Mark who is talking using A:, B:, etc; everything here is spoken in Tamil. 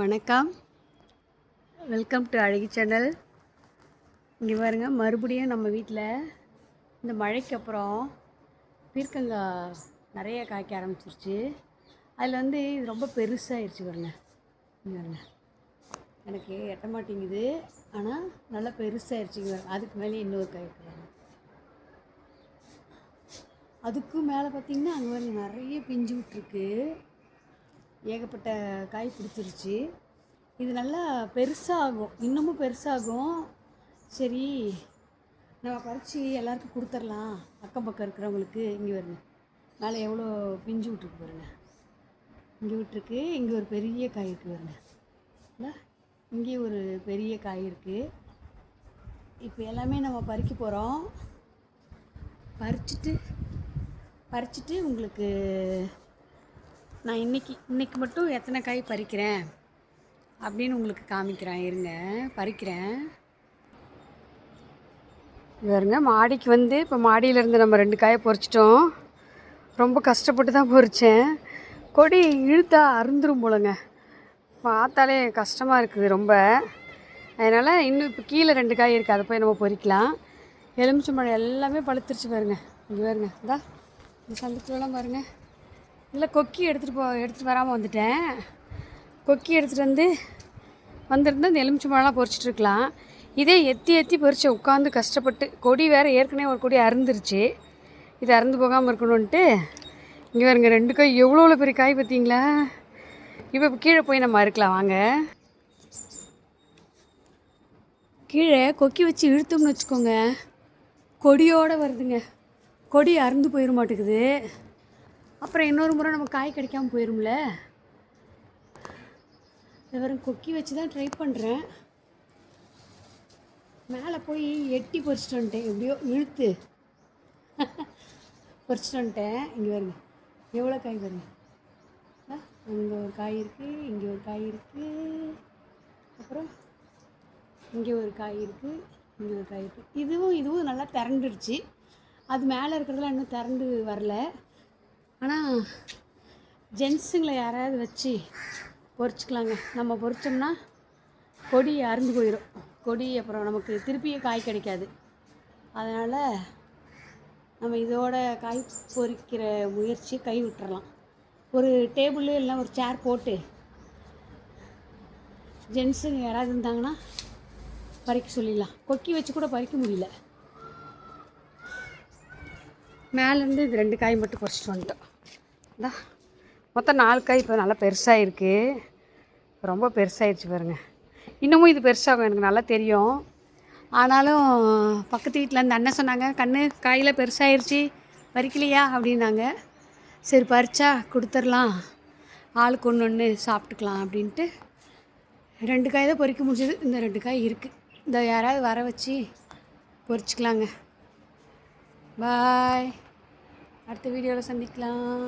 A: வணக்கம். வெல்கம் டு அழகி சேனல் இங்கே பாருங்க மறுபடியும் நம்ம வீட்டில் இந்த மழைக்கு அப்புறம் பீர்க்கங்காய் நிறைய காய்க்க ஆரம்பிச்சிருச்சு. அதில் வந்து இது ரொம்ப பெருசாகிருச்சு பாருங்க. இங்கே பாருங்க. எனக்கு எட்ட மாட்டேங்குது. ஆனால் நல்லா பெருசாகிருச்சுங்க அதுக்கு மேலே இன்னொரு காய் இருக்கிறாங்க அதுக்கும் மேலே பார்த்தீங்கன்னா அங்கே பாருங்க நிறைய பிஞ்சு விட்ருக்கு ஏகப்பட்ட காய் பிடிச்சிருச்சு. இது நல்லா பெருசாகும். இன்னமும் பெருசாகும். சரி நம்ம பறித்து எல்லாருக்கும் கொடுத்துர்லாம். அக்கம் பக்கம் இருக்கிறவங்களுக்கு இங்கே வருங்க. மேலே எவ்வளோ பிஞ்சு விட்ருக்கு பாருங்க. இங்கே விட்ருக்கு இங்கே ஒரு பெரிய காய் இருக்குது பாருங்க. இங்கே ஒரு பெரிய காய் இருக்குது இப்போ எல்லாமே நம்ம பறிக்க போகிறோம் பறிச்சுட்டு பறிச்சுட்டு உங்களுக்கு நான் இன்னைக்கு இன்னைக்கு மட்டும் எத்தனை காய் பறிக்கிறேன்? அப்படின்னு உங்களுக்கு காமிக்கிறேன். இருங்க பறிக்கிறேன். பாருங்க மாடிக்கு வந்து இப்போ மாடியிலேருந்து நம்ம ரெண்டு காயை பொறிச்சிட்டோம். ரொம்ப கஷ்டப்பட்டு தான் பொறிச்சேன். கொடி இழுத்தா அருந்துரும் போலங்க. பார்த்தாலே கஷ்டமாக இருக்குது ரொம்ப. அதனால் இன்னும் இப்போ கீழே ரெண்டு காய் இருக்குது அதை போய் நம்ம பொறிக்கலாம். எலுமிச்சம்பழம் எல்லாமே பழுத்துருச்சு பாருங்க. இங்கே பாருங்க. இந்தா இந்த சந்துக்குள்ளலாம் பாருங்கள் இல்லை கொக்கி எடுத்துகிட்டு போ எடுத்துகிட்டு வராமல் வந்துட்டேன். கொக்கி எடுத்துகிட்டு வந்து வந்திருந்தால் இந்த எலுமிச்சம்பழம்லாம் பொறிச்சிட்டு இருக்கலாம். இதே எத்தி எத்தி பொறிச்சு உட்காந்து கஷ்டப்பட்டு கொடி வேறு ஏற்கனவே ஒரு கொடி அறுந்துருச்சு. இது அறுந்து போகாமல் இருக்கணும்ன்ட்டு இங்கே பாருங்க ரெண்டு காய் எவ்வளோ எவ்வளோ பெரிய காய் பார்த்தீங்களா? இப்போ இப்போ கீழே போய் நம்ம அறுக்கலாம் வாங்க. கீழே கொக்கி வச்சு இழுத்தோம்னு வச்சுக்கோங்க. கொடியோடு வருதுங்க. கொடி அறுந்து போயிட மாட்டேங்குது. அப்புறம் இன்னொரு முறை நம்ம காய் கிடைக்காம போயிடும்ல இது வெறும் கொக்கி வச்சு தான் ட்ரை பண்ணுறேன் மேலே போய் எட்டி பொறிச்சிட்டு வந்துட்டேன். எப்படியோ இழுத்து. பொறிச்சிட்டு வந்துட்டேன். இங்கே வருங்க எவ்வளோ காய் வருங்க அங்கே ஒரு காய் இருக்குது இங்கே ஒரு காய் இருக்குது அப்புறம் இங்கே ஒரு காய் இருக்குது இங்கே ஒரு காய் இருக்குது இதுவும் இதுவும் நல்லா திரண்டுருச்சு. அது மேலே இருக்கிறதுலாம் இன்னும் திரண்டு வரல. ஆனால் ஜென்ஸுங்களை யாராவது வச்சு பொறிச்சிக்கலாங்க. நம்ம பொறிச்சோம்னா கொடி அறுந்து போயிடும் கொடி அப்புறம் நமக்கு திருப்பியும் காய் கிடைக்காது. அதனால் நம்ம இதோட காய் பொறிக்கிற முயற்சியை கை விட்டுறலாம் ஒரு டேபிள் இல்லை ஒரு சேர் போட்டு ஜென்ஸுங்க யாராவது இருந்தாங்கன்னா பறிக்க சொல்லிடலாம். கொக்கி வச்சு கூட பறிக்க முடியல. மேலேருந்து இது ரெண்டு காய் மட்டும் பொறிச்சிட்டு வந்துட்டோம். இந்தா. மொத்தம் நாலு காய் இப்போ நல்லா பெருசாக இருக்குது ரொம்ப பெருசாகிடுச்சு பாருங்கள் இன்னமும் இது பெருசாகும் எனக்கு நல்லா தெரியும். ஆனாலும் பக்கத்து வீட்டில் இருந்து அண்ணன் சொன்னாங்க கண்ணு காயில் பெருசாகிருச்சு பறிக்கலையா? அப்படின்னாங்க. சரி பறிச்சா கொடுத்துர்லாம். ஆளுக்கு ஒன்று ஒன்று சாப்பிட்டுக்கலாம் அப்படின்ட்டு. ரெண்டு காய் தான் பொறிக்க முடிஞ்சது. இந்த ரெண்டு காய் இருக்குது இந்த யாராவது வர வச்சு பொறிச்சிக்கலாங்க. பாய். அடுத்த வீடியோவில் சந்திக்கலாம்.